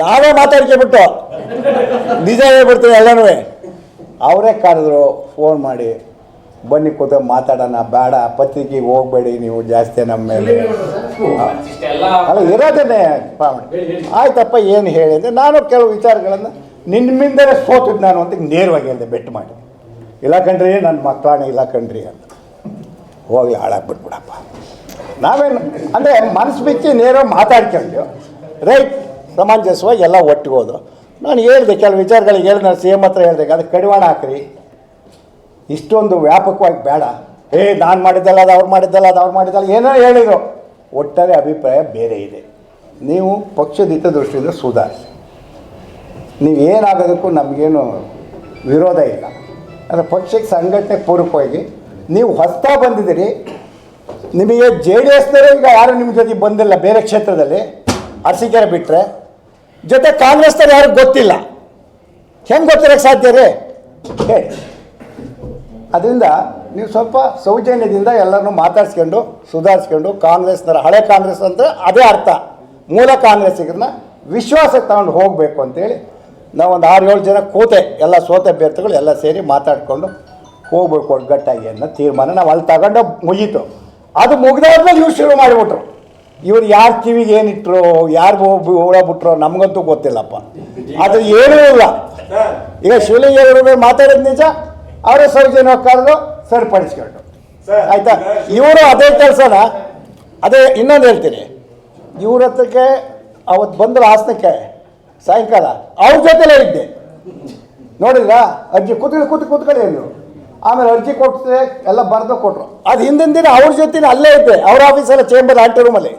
ನಾವೇ ಮಾತಾಡ್ಕೊಬಿಟ್ಟು ನಿಜ ಹೇಳ್ಬಿಡ್ತೀವಿ ಎಲ್ಲನೂ. ಅವರೇ ಕರೆದ್ರು ಫೋನ್ ಮಾಡಿ ಬನ್ನಿ ಕೂತ ಮಾತಾಡೋಣ ಬೇಡ ಪತ್ರಿಕೆಗೆ ಹೋಗ್ಬೇಡಿ ನೀವು ಜಾಸ್ತಿ ನಮ್ಮ ಮೇಲೆ. ಅಲ್ಲ ಇರೋದನ್ನೇ. ಆಯ್ತಪ್ಪ ಏನು ಹೇಳಿ ಅಂದರೆ ನಾನು ಕೆಲವು ವಿಚಾರಗಳನ್ನು ನಿಮ್ಮಿಂದಲೇ ಸೋತಿದ್ದು ನಾನು ಅಂತ ನೇರವಾಗಿ ಹೇಳಿದೆ ಬೆಟ್ಟು ಮಾಡಿ. ಇಲ್ಲ ಕಣ್ರಿ ನನ್ನ ಮಕ್ಕಳಾಣ ಇಲ್ಲ ಕಣ್ರಿ ಅಂತ. ಹೋಗಿ ಹಾಳಾಗ್ಬಿಟ್ಬಿಡಪ್ಪ. ನಾವೇನು ಅಂದರೆ ಮನಸ್ಸು ಬಿಚ್ಚಿ ನೇರ ಮಾತಾಡ್ಕೊಂಡು ರೈಟ್, ಸಮಂಜಸವಾಗಿ ಎಲ್ಲ ಒಟ್ಟಿಗೋದು ನಾನು ಹೇಳಿದೆ, ಕೆಲವು ವಿಚಾರಗಳಿಗೆ ಹೇಳ್ದೆ, ನಾನು ಸಿ ಎಂ ಹತ್ರ ಹೇಳಿದೆ ಅದಕ್ಕೆ ಕಡಿವಾಣ ಹಾಕ್ರಿ. ಇಷ್ಟೊಂದು ವ್ಯಾಪಕವಾಗಿ ಬೇಡ. ಏ ನಾನು ಮಾಡಿದ್ದಲ್ಲ, ಅದು ಅವ್ರು ಮಾಡಿದ್ದಲ್ಲ, ಅದು ಅವ್ರು ಮಾಡಿದ್ದಲ್ಲ, ಏನೋ ಹೇಳಿದರು. ಒಟ್ಟಾರೆ ಅಭಿಪ್ರಾಯ ಬೇರೆ ಇದೆ. ನೀವು ಪಕ್ಷದ ಹಿತದೃಷ್ಟಿಯಿಂದ ಸುಧಾರಿಸಿ. ನೀವು ಏನಾಗೋದಕ್ಕೂ ನಮಗೇನು ವಿರೋಧ ಇಲ್ಲ. ಅಂದರೆ ಪಕ್ಷಕ್ಕೆ ಸಂಘಟನೆ ಪೂರಕವಾಗಿ ನೀವು ಹೊಸ್ತಾ ಬಂದಿದ್ದೀರಿ. ನಿಮಗೆ ಜೆ ಡಿ ಎಸ್ನವರು ಈಗ ಯಾರು ನಿಮ್ಮ ಜೊತೆ ಬಂದಿಲ್ಲ, ಬೇರೆ ಕ್ಷೇತ್ರದಲ್ಲಿ. ಅರಸೀಕೆರೆ ಬಿಟ್ಟರೆ ಜೊತೆ ಕಾಂಗ್ರೆಸ್ನವ್ರು ಯಾರು ಗೊತ್ತಿಲ್ಲ. ಹೆಂಗೆ ಗೊತ್ತಿರೋಕ್ಕೆ ಸಾಧ್ಯ ರೀ? ಹೇಳಿ. ಅದರಿಂದ ನೀವು ಸ್ವಲ್ಪ ಸೌಜನ್ಯದಿಂದ ಎಲ್ಲರನ್ನೂ ಮಾತಾಡ್ಸ್ಕೊಂಡು, ಸುಧಾರಿಸ್ಕೊಂಡು ಕಾಂಗ್ರೆಸ್ನರ ಹಳೆ ಕಾಂಗ್ರೆಸ್ ಅಂದರೆ ಅದೇ ಅರ್ಥ. ಮೂಲ ಕಾಂಗ್ರೆಸ್ಸಿಗರನ್ನ ವಿಶ್ವಾಸಕ್ಕೆ ತಗೊಂಡು ಹೋಗಬೇಕು ಅಂತೇಳಿ ನಾವು ಒಂದು ಆರು ಏಳು ಜನ ಕೂತೆ, ಎಲ್ಲ ಸೋತೆ ಅಭ್ಯರ್ಥಿಗಳು ಎಲ್ಲ ಸೇರಿ ಮಾತಾಡಿಕೊಂಡು ಹೋಗ್ಬೇಕು ಒಗ್ಗಟ್ಟಾಗಿ ಅನ್ನೋ ತೀರ್ಮಾನ ನಾವು ಅಲ್ಲಿ ತಗೊಂಡು ಮುಗೀತು. ಅದು ಮುಗಿದಾದ್ಮೇಲೆ ಇವ್ರು ಶುರು ಮಾಡಿಬಿಟ್ರು. ಇವ್ರು ಯಾರ ಕಿವಿಗೆ ಏನಿಟ್ರು ಯಾರು ಬಿಟ್ರೋ ನಮಗಂತೂ ಗೊತ್ತಿಲ್ಲಪ್ಪ. ಅದು ಏನೂ ಇಲ್ಲ. ಈಗ ಶಿವಲಿಂಗ ಅವರು ಮಾತಾಡೋದು ನಿಜ ಅವರೇ ಸೌಜನ್ಯ ಕರೆದು ಸರಿಪಡಿಸ್ಕೊಂಡು ಆಯ್ತಾ? ಇವರು ಅದೇ ಕೆಲಸನ ಅದೇ ಇನ್ನೊಂದು ಹೇಳ್ತೀನಿ. ಇವ್ರ ಹತ್ರಕ್ಕೆ ಅವತ್ತು ಬಂದರು ಹಾಸನಕ್ಕೆ ಸಾಯಂಕಾಲ ಅವ್ರ ಜೊತೆಲೇ ಇದ್ದೆ. ನೋಡಿಲ್ಲ ಅರ್ಜಿ ಕೂತ್ಕೊಳ್ಳಿ ಕೂತ್ ಕೂತ್ಕೊಳ್ಳಿ ಅಂದರು. ಆಮೇಲೆ ಅರ್ಜಿ ಕೊಟ್ಟರೆ ಎಲ್ಲ ಬರೆದು ಕೊಟ್ಟರು ಅದು ಹಿಂದಿನ ದಿನ ಅವ್ರ ಜೊತೆ ಅಲ್ಲೇ ಇದ್ದೆ. ಅವ್ರ ಆಫೀಸಲ್ಲ ಚೇಂಬರ್ ಆಂಟಿ ರೂಮಲ್ಲಿ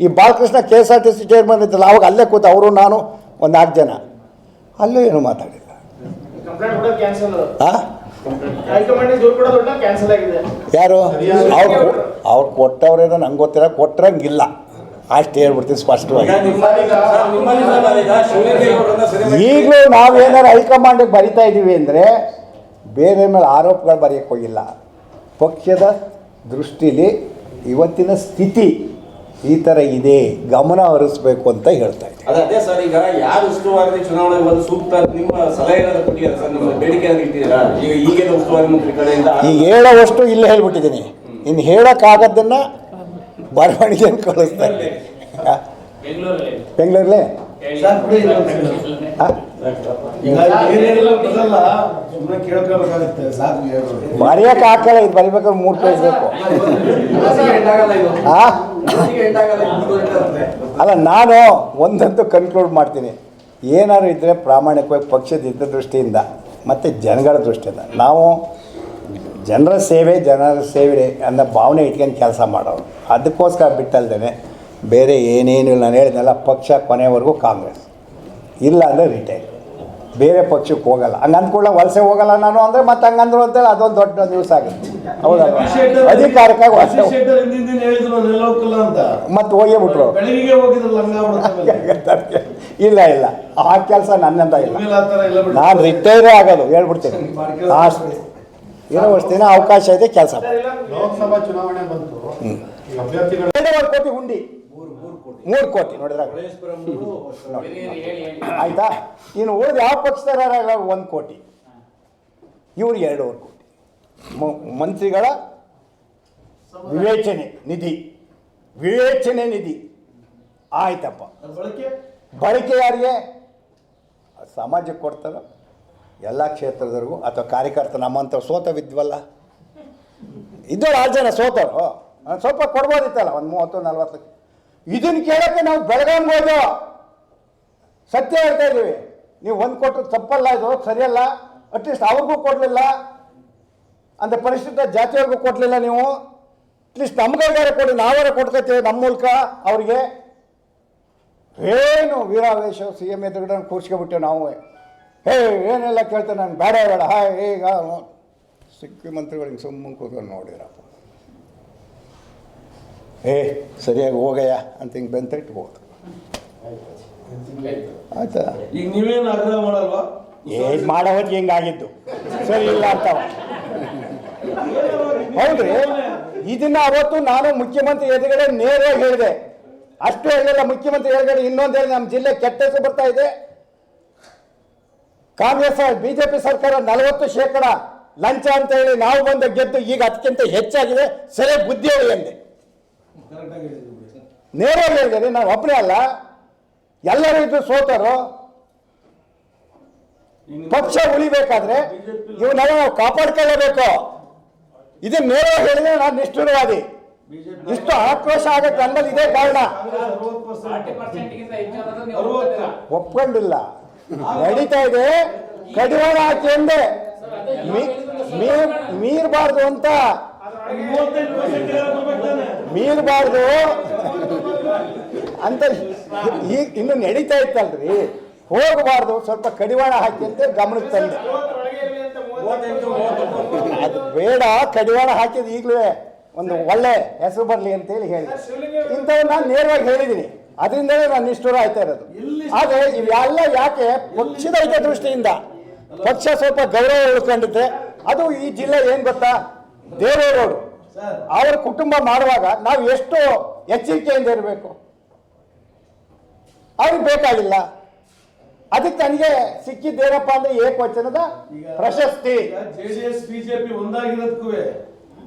ಈ Balakrishna K S R T C chairman ಇದ್ದಲ್ಲ ಅವಾಗ ಅಲ್ಲೇ ಕೂತ ಅವರು, ನಾನು ಒಂದು ನಾಲ್ಕು ಜನ. ಅಲ್ಲೂ ಏನು ಮಾತಾಡಿಲ್ಲ. ಯಾರು? ಅವ್ರು ಅವ್ರು ಕೊಟ್ಟವ್ರೇನೋ ನಂಗೆ ಗೊತ್ತಿಲ್ಲ ಕೊಟ್ಟರಂಗಿಲ್ಲ ಅಷ್ಟು ಹೇಳ್ಬಿಡ್ತೀನಿ ಸ್ಪಷ್ಟವಾಗಿ. ಈಗಲೂ ನಾವೇನಾರು ಹೈಕಮಾಂಡಿಗೆ ಬರಿತಾ ಇದ್ದೀವಿ ಅಂದರೆ ಬೇರೆ ಮೇಲೆ ಆರೋಪಗಳು ಬರೆಯೋಕ್ಕೆ ಹೋಗಿಲ್ಲ. ಪಕ್ಷದ ದೃಷ್ಟಿಲಿ ಇವತ್ತಿನ ಸ್ಥಿತಿ ಈ ಥರ ಇದೆ ಗಮನ ಹರಿಸ್ಬೇಕು ಅಂತ ಹೇಳ್ತಾ ಇದ್ದೀನಿ. ಅದೇ ಸರ್ ಈಗ ಯಾರು ಉಸ್ತುವಾರಿ ಚುನಾವಣೆ ಒಂದು ಸೂಕ್ತ ನಿಮ್ಮ ಸಲಹೆ ಏನಾದ್ರು ಕೊಟ್ಟಿದ್ದಾರೆ ಸರ್ ನಿಮ್ಮ ಬೇಡಿಕೆ ಏನಾದ್ರು ಇಟ್ಟಿದ್ದೀರಾ? ಈಗ ಈಗಿನ ಉಸ್ತುವಾರಿ ಮಂತ್ರಿ ಕಡೆಯಿಂದ ಈಗ ಹೇಳೋವಷ್ಟು ಇಲ್ಲೇ ಹೇಳ್ಬಿಟ್ಟಿದ್ದೀನಿ. ಇನ್ನು ಹೇಳೋಕ್ಕಾಗದ್ದನ್ನು ಬರವಣಿಗೆಯನ್ನು ಕಳಿಸ್ತಾ? ಬೆಂಗಳೂರಲ್ಲೇ? ಬರೆಯೋಕೆ ಹಾಕಲ್ಲ ಇದು ಬರಿಬೇಕಾದ್ರೆ ಮೂರು ಪೇಜ್ ಬೇಕು? ಅಲ್ಲ ನಾನು ಒಂದಂತೂ ಕನ್ಕ್ಲೂಡ್ ಮಾಡ್ತೀನಿ. ಏನಾದ್ರು ಇದ್ದರೆ ಪ್ರಾಮಾಣಿಕವಾಗಿ ಪಕ್ಷದ ಹಿತದೃಷ್ಟಿಯಿಂದ ಮತ್ತು ಜನಗಳ ದೃಷ್ಟಿಯಿಂದ. ನಾವು ಜನರ ಸೇವೆ ಜನರ ಸೇವೆ ಅನ್ನೋ ಭಾವನೆ ಇಟ್ಕೊಂಡು ಕೆಲಸ ಮಾಡೋರು. ಅದಕ್ಕೋಸ್ಕರ ಬಿಟ್ಟಲ್ದೇ ಬೇರೆ ಏನೇನು ಇಲ್ಲ. ನಾನು ಹೇಳಿದ್ನಲ್ಲ ಪಕ್ಷ ಕೊನೆವರೆಗೂ ಕಾಂಗ್ರೆಸ್. ಇಲ್ಲ ಅಂದರೆ ರಿಟೈರ್ ಬೇರೆ ಪಕ್ಷಕ್ಕೆ ಹೋಗಲ್ಲ. ಹಂಗೆ ಅಂದ್ಕೊಳ್ಳ ವಲಸೆ ಹೋಗಲ್ಲ ನಾನು ಅಂದರೆ ಮತ್ತೆ ಹಂಗಂದ್ರು ಅಂತೇಳಿ ಅದೊಂದು ದೊಡ್ಡ ನ್ಯೂಸ್ ಆಗುತ್ತೆ. ಹೌದಲ್ಲ ಅಧಿಕಾರಕ್ಕಾಗಿ ವಲಸೆ ಮತ್ತೆ ಹೋಗೇ ಬಿಟ್ರು. ಇಲ್ಲ ಇಲ್ಲ. ಆ ಕೆಲಸ ನನ್ನಂತ ಇಲ್ಲ. ನಾನು ರಿಟೈರೇ ಆಗೋದು ಹೇಳ್ಬಿಡ್ತೀನಿ. ಲಾಸ್ಟ್ ಇರೋ ದಿನ ಅವಕಾಶ ಇದೆ ಕೆಲಸ. ಲೋಕಸಭಾ ಚುನಾವಣೆ ಬಂತು. ಕೋಟಿ ಹುಂಡಿ. ಮೂರು ಕೋಟಿ ನೋಡಿದ್ರೆ. ಆಯ್ತಾ? ಇನ್ನು ಉಳಿದ ಯಾವ ಪಕ್ಷದವರ ಒಂದು ಕೋಟಿ. ಇವ್ರು ಎರಡೂವರೆ ಕೋಟಿ. ಮಂತ್ರಿಗಳ ವಿವೇಚನೆ ನಿಧಿ. ವಿವೇಚನೆ ನಿಧಿ. ಆಯ್ತಪ್ಪ. ಬಳಕೆ ಯಾರಿಗೆ? ಸಮಾಜಕ್ಕೆ ಕೊಡ್ತಾರ. ಎಲ್ಲ ಕ್ಷೇತ್ರದವ್ರಿಗೂ. ಅಥವಾ ಕಾರ್ಯಕರ್ತ ನಮ್ಮಂಥ ಸೋತವಿದ್ವಲ್ಲ? ಇದ್ದವ್ರು ಆರು ಜನ ಸೋತರು ಸ್ವಲ್ಪ ಕೊಡ್ಬೋದಿತ್ತಲ್ಲ? ಒಂದು ಮೂವತ್ತು, ನಲ್ವತ್ತು ಇದನ್ನು ಕೇಳೋಕ್ಕೆ ನಾವು ಬೆಳಗಾವಿಗೆ ಹೋದೋ ಸತ್ಯ ಹೇಳ್ತಾ ಇದ್ದೀವಿ. ನೀವು ಒಂದು ಕೊಟ್ಟರು ತಪ್ಪಲ್ಲ, ಇದು ಸರಿಯಲ್ಲ. ಅಟ್ಲೀಸ್ಟ್ ಅವ್ರಿಗೂ ಕೊಡಲಿಲ್ಲ. ಅಂದರೆ ಪರಿಶಿಷ್ಟ ಜಾತಿಯವ್ರಿಗೂ ಕೊಡಲಿಲ್ಲ ನೀವು. ಅಟ್ಲೀಸ್ಟ್ ನಮ್ಗಾರ ಕೊಡಿ, ನಾವಾರ ಕೊಟ್ಕೋತೀವಿ ನಮ್ಮ ಮೂಲಕ ಅವ್ರಿಗೆ. ಏನು ವೀರಾವೇಶ ಸಿ ಎಂ ಎದುರುಗಡೆ ಕೂರ್ಸ್ಕೊಬಿಟ್ಟೆವು ನಾವು. ಹೇ, ಏನೆಲ್ಲ ಕೇಳ್ತೇನೆ ನಾನು ಬೇಡ ಬೇಡ. ಹಾಯ್ ಈಗ ಸಿಕ್ಕಿ ಮಂತ್ರಿಗಳಿಗೆ ಸುಮ್ಮನೆ ಕೂತ್ಕೊಂಡು ನೋಡಿರಪ್ಪ. ಏ ಸರಿಯಾಗಿ ಹೋಗಯ್ಯ ಅಂತ ಹಿಂಗೆ ಬೆಂತ ಹೋದ್ರು ಆಯ್ತಾ? ಈಗ ನೀವೇನು ಆಗ್ರಹ ಮಾಡಲ್ವಾ? ಏನ್ ಮಾಡೋ ಹೊತ್ತಿಗೆ ಹಿಂಗಾಗಿದ್ದು. ಸರಿ ಇಲ್ಲ ಅಂತವ ಹೌದ್ರಿ? ಇದನ್ನ ಅವತ್ತು ನಾನು ಮುಖ್ಯಮಂತ್ರಿ ಎದುರುಗಡೆ ನೇರವಾಗಿ ಹೇಳಿದೆ. ಅಷ್ಟು ಹೇಳಿಲ್ಲ ಮುಖ್ಯಮಂತ್ರಿ ಎದುರುಗಡೆ ಇನ್ನೊಂದು ಹೇಳಿ ನಮ್ಮ ಜಿಲ್ಲೆ ಕೆಟ್ಟ ಹೆಸರು ಬರ್ತಾ ಇದೆ. ಕಾಂಗ್ರೆಸ್ ಬಿಜೆಪಿ ಸರ್ಕಾರ ನಲವತ್ತು ಶೇಕಡ ಲಂಚ ಅಂತ ಹೇಳಿ ನಾವು ಬಂದ ಗೆದ್ದು ಈಗ ಅದಕ್ಕಿಂತ ಹೆಚ್ಚಾಗಿದೆ. ಸರಿ ಬುದ್ಧಿ ಹೇಳಿ ಅಂದೆ ಕರೆಕ್ಟ್ ಆಗಿ ಹೇಳಿದ್ರು ಬಿಡಿ. ನೇರವಾಗಿ ಹೇಳಿದ್ದೀನಿ ನಾವು ಒಬ್ಬನೇ ಅಲ್ಲ. ಎಲ್ಲರೂ ರೈತರು ಸೋತರು. ಪಕ್ಷ ಉಳಿಬೇಕಾದ್ರೆ ಇವನ್ನೆಲ್ಲ ನಾವು ಕಾಪಾಡ್ಕೊಳ್ಳಬೇಕು. ಇದನ್ನ ನೇರವಾಗಿ ಹೇಳಿದ್ರೆ ನಾನು ನಿಷ್ಠುರವಾದಿ. ಇಷ್ಟು ಆಕ್ರೋಶ ಆಗತ್ತೆ ಅನ್ನೋದು ಇದೇ ಕಾರಣ? ಒಪ್ಕೊಂಡಿಲ್ಲ. ನಡೀತಾ ಇದೆ. ಕಡಿವಾಣ ಹಾಕಿ ಎಂದೆ ಮೀರ್ಬಾರ್ದು ಅಂತ. ಮೀರ್ಬಾರ್ದು ಅಂತ ಈಗ ಇನ್ನು ನಡೀತಾ ಇತ್ತಲ್ರಿ. ಹೋಗಬಾರ್ದು. ಸ್ವಲ್ಪ ಕಡಿವಾಣ ಹಾಕಿ ಅಂತ ಗಮನಕ್ಕೆ ತಂದೆ. ಅದು ಬೇಡ. ಕಡಿವಾಣ ಹಾಕಿದ ಈಗಲೂ ಒಂದು ಒಳ್ಳೆ ಹೆಸರು ಬರಲಿ ಅಂತೇಳಿ ಹೇಳಿ ಇಂಥವು ನಾನು ನೇರವಾಗಿ ಹೇಳಿದ್ದೀನಿ ಅದರಿಂದಲೇ ನಾನು ನಿಷ್ಠುರ ಆಯ್ತಾ ಇರೋದು. ಆದರೆ ಇವೆಲ್ಲ ಯಾಕೆ ಪಕ್ಷದ ಹಿತದೃಷ್ಟಿಯಿಂದ? ಪಕ್ಷ ಸ್ವಲ್ಪ ಗೌರವ ಉಳ್ಕೊಂಡಿದ್ದೆ ಅದು ಈ ಜಿಲ್ಲೆ ಏನು ಗೊತ್ತಾ? ದೇವೇಗೌಡರು ಅವರ ಕುಟುಂಬ ಮಾಡುವಾಗ ನಾವು ಎಷ್ಟು ಎಚ್ಚರಿಕೆಯಿಂದ ಇರಬೇಕು? ಅವ್ರಿಗೆ ಬೇಕಾಗಿಲ್ಲ. ಅದಕ್ಕೆ ನನಗೆ ಸಿಕ್ಕಿದ್ದೇನಪ್ಪ ಅಂದ್ರೆ ಏಕವಚನದ ವಚನದ ಪ್ರಶಸ್ತಿ. ಜೆ ಡಿ ಎಸ್ ಬಿಜೆಪಿ ಒಂದಾಗಿರೋದಕ್ಕೂ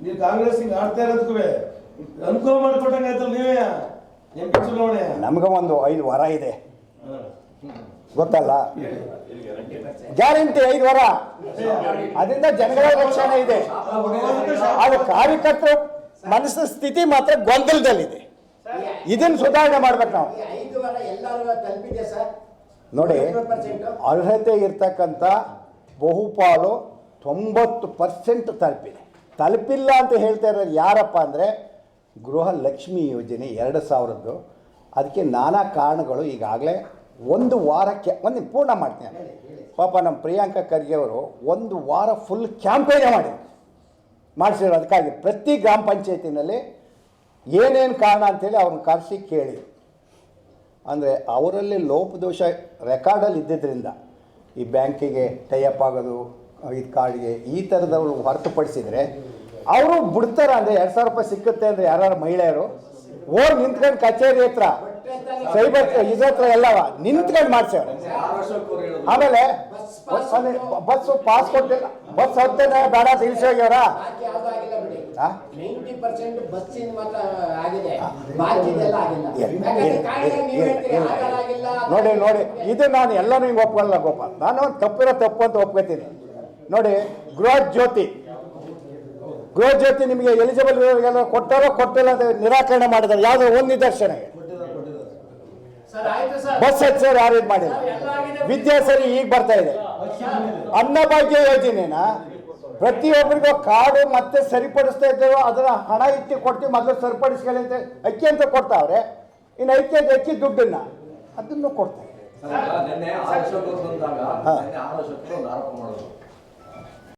ನೀವು ಕಾಂಗ್ರೆಸ್ ಆಡ್ತಾ ಇರೋದಕ್ಕೂ ಅನುಕೂಲ ಮಾಡಿಕೊಟ್ಟಂಗೆ ಆಯ್ತಲ್ಲ ನೀವೇ? ಎಂ ಪಿ ಚುನಾವಣೆ. ನಮ್ಗೆ ಒಂದು ಐದು ವಾರ ಇದೆ. ಗೊತ್ತಲ್ಲ? ಗ್ಯಾರಂಟಿ ಐದು ವಾರ ಅದರಿಂದ ಜನಗಳ ರಕ್ಷಣೆ ಇದೆ. ಅದು ಕಾರ್ಯಕರ್ತರು ಮನಸ್ಸಿನ ಸ್ಥಿತಿ ಮಾತ್ರ ಗೊಂದಲದಲ್ಲಿದೆ. ಇದನ್ನು ಸುಧಾರಣೆ ಮಾಡ್ಬೇಕು ನಾವು. ನೋಡಿ 100% ಅರ್ಹತೆ ಇರ್ತಕ್ಕಂಥ ಬಹುಪಾಲು ತೊಂಬತ್ತು ಪರ್ಸೆಂಟ್ ತಲುಪಿದೆ. ತಲುಪಿಲ್ಲ ಅಂತ ಹೇಳ್ತಾ ಇರೋದು ಯಾರಪ್ಪ ಅಂದರೆ ಗೃಹ ಲಕ್ಷ್ಮಿ ಯೋಜನೆ ಎರಡು ಸಾವಿರದ್ದು. ಅದಕ್ಕೆ ನಾನಾ ಕಾರಣಗಳು ಈಗಾಗಲೇ ಒಂದು ವಾರಕ್ಕೆ ಒಂದು ಪೂರ್ಣ ಮಾಡ್ತೇನೆ. ಪಾಪ ನಮ್ಮ ಪ್ರಿಯಾಂಕಾ ಖರ್ಗೆ ಅವರು ಒಂದು ವಾರ ಫುಲ್ ಕ್ಯಾಂಪೇನೇ ಮಾಡಿ. ಮಾಡಿಸಿದ್ರು ಅದಕ್ಕಾಗಿ. ಪ್ರತಿ ಗ್ರಾಮ ಪಂಚಾಯತಿನಲ್ಲಿ ಏನೇನು ಕಾರಣ ಅಂತೇಳಿ ಅವ್ರನ್ನ ಕರೆಸಿ ಕೇಳಿ. ಅಂದರೆ ಅವರಲ್ಲಿ ಲೋಪದೋಷ ರೆಕಾರ್ಡಲ್ಲಿ ಇದ್ದಿದ್ದರಿಂದ ಈ ಬ್ಯಾಂಕಿಗೆ ಟೈಅಪ್ ಆಗೋದು ಇದು ಕಾರ್ಡ್ಗೆ ಈ ಥರದವ್ರು ಹೊರತುಪಡಿಸಿದರೆ ಅವರು ಬಿಡ್ತಾರೆ ಅಂದರೆ ಎರಡು ಸಾವಿರ ರೂಪಾಯಿ ಸಿಕ್ಕುತ್ತೆ ಅಂದರೆ ಯಾರು ಮಹಿಳೆಯರು ಹೋಗಿ ನಿಂತ್ಕೊಂಡು ಕಚೇರಿ ಹತ್ರ ಸೈಬರ್ ಇದ್ರ ಹತ್ರ ಎಲ್ಲವ ನಿಂತ್ಕೊಂಡು ಮಾಡ್ಸ್ಯಾರ ಆಮೇಲೆ ಬಸ್ ಪಾಸ್ ಕೊಟ್ಟಿಲ್ಲ ಬಸ್ ಹತ್ತೇನೆ ಬೇಡ ತಿಳಿಸಿ ಹೋಗ್ಯವರ? ಬಾಕಿ ಯಾವ್ದು ಬಿಡಿ. ಆ? ನೈಂಟಿ ಪರ್ಸೆಂಟ್ ಬಸ್ಸಿನ ಮಾತ್ರ ಆಗಿದೆ. ಬಾಕಿದೆಲ್ಲ ಆಗಿಲ್ಲ. ಇಲ್ಲ, ಕಾರಣ ಇಲ್ಲ, ನೀವು ಇಲ್ಲ, ಹೇಳ್ತೀರಿ, ಇಲ್ಲ. ಆಗಲ್ಲ, ಆಗಿಲ್ಲ ನೋಡಿ ನೋಡಿ. ಇದು ನಾನು ಎಲ್ಲ ನಿಮ್ಗೆ ಒಪ್ಕೊಳ್ಳಲ್ಲ ಗೋಪಾಲ್. ನಾನು ಒಂದು ತಪ್ಪಿರೋ ತಪ್ಪು ಅಂತ ಒಪ್ಕೋತೀನಿ. ನೋಡಿ ಗೃಹ ಜ್ಯೋತಿ. ಗೃಹ ಜ್ಯೋತಿ ನಿಮಗೆ ಎಲಿಜಿಬಲ್ ಇರೋರಿಗೆಲ್ಲ ಕೊಟ್ಟಾರೋ ಕೊಟ್ಟಿಲ್ಲ ಅಂತ ನಿರಾಕರಣೆ ಮಾಡಿದ್ದಾರೆ. ಯಾವುದೋ ಒಂದು ನಿದರ್ಶನ. Sir sir. ಬಸ್ ಹಚ್ಚಿದ್ರೆ ಯಾರು ಇದು ಮಾಡಿಲ್ಲ. ವಿದ್ಯಾಸರಿ ಈಗ ಬರ್ತಾ ಇದೆ. ಅನ್ನಭಾಗ್ಯ ಯೋಜನೆನ ಪ್ರತಿಯೊಬ್ಬರಿಗೂ ಕಾರ್ಡು ಮತ್ತೆ ಸರಿಪಡಿಸ್ತಾ ಇದ್ದೇವೆ ಅದರ ಹಣ ಇಟ್ಟು ಕೊಡ್ತೀವಿ ಮೊದಲು ಸರಿಪಡಿಸ್ಕೊಳ್ಳಿ ಅಂತ ಅಕ್ಕಿ ಅಂತ ಕೊಡ್ತಾವ್ರೆ. ಇನ್ನು ಅಕ್ಕಿ ಅಕ್ಕಿ ದುಡ್ಡನ್ನ ಅದನ್ನು ಕೊಡ್ತಾರೆ.